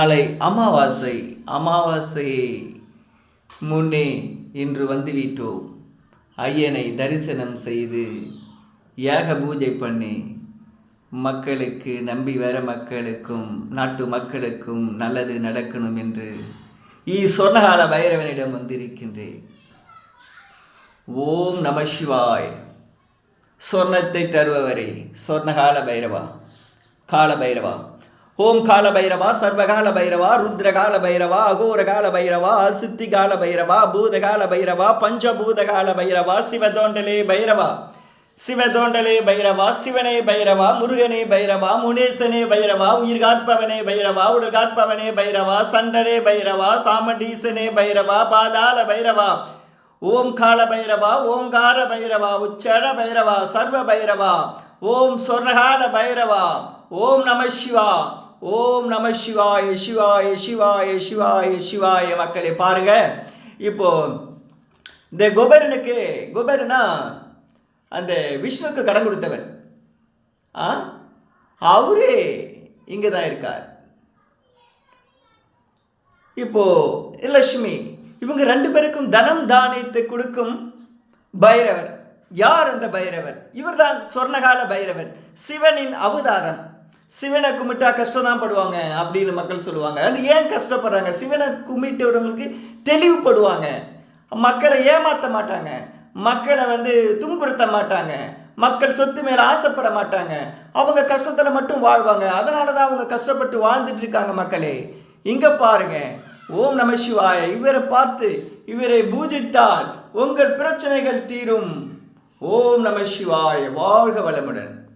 நாளை அமாவாசை. அமாவாசையை முன்னே இன்று வந்துவிட்டோம். ஐயனை தரிசனம் செய்து யாக பூஜை பண்ணி மக்களுக்கு நம்பி வர மக்களுக்கும் நாட்டு மக்களுக்கும் நல்லது நடக்கணும் என்று ஈ சொர்ணகால பைரவனிடம் வந்திருக்கின்றேன். ஓம் நம சிவாய். சொர்ணத்தை தருபவரே சொர்ணகால பைரவா கால பைரவா. ஓம் கால பைரவா சர்வகால பைரவா ருத்ரகால பைரவா அகோரகால பைரவா சித்திகால பைரவா பூதகால பைரவா பஞ்சபூதகால பைரவா சிவதோண்டலே பைரவா. சிவதோண்டலே பைரவா சிவனே பைரவா முருகனே பைரவா முனேசனே பைரவா உயிர் காட்பவனே பைரவா உடல் காட்பவனே பைரவா சண்டனே பைரவா சாமண்டீசனே பைரவா பாதாள பைரவா. ஓம் கால பைரவா ஓங்கார பைரவா உச்சர பைரவா சர்வ பைரவா. ஓம் சொர்ணகால பைரவா. ஓம் நம சிவா. ஓம் நம சிவாய சிவாய சிவாய சிவாய சிவாய மக்களை பாருங்க. இப்போ இந்த குபேரனுக்கு குபேரனா அந்த விஷ்ணுக்கு கடன் கொடுத்தவன். ஆ? அவரே இங்கே தான் இருக்கார். இப்போ லட்சுமி இவங்க ரெண்டு பேருக்கும் தனம் தானியத்தை கொடுக்கும் பைரவர். யார் அந்த பைரவர்? இவர்தான் சொர்ணகால பைரவர். சிவனின் அவதாரம். சிவனை கும்பிட்டா கஷ்டம் தான் படுவாங்க அப்படின்னு மக்கள் சொல்லுவாங்க. அது ஏன் கஷ்டப்படுறாங்க? சிவனை கும்பிட்டவர்களுக்கு தெளிவுபடுவாங்க. மக்களை ஏமாற்ற மாட்டாங்க. மக்களை வந்து துன்புறுத்த மாட்டாங்க. மக்கள் சொத்து மேலே ஆசைப்பட மாட்டாங்க. அவங்க கஷ்டத்தில் மட்டும் வாழ்வாங்க. அதனால தான் அவங்க கஷ்டப்பட்டு வாழ்ந்துட்டு இருக்காங்க மக்களே. இங்கே பாருங்க. ஓம் நம சிவாய. இவரை பார்த்து இவரை பூஜித்தால் உங்கள் பிரச்சனைகள் தீரும். ஓம் நம சிவாய. வாழ்க வளமுடன்.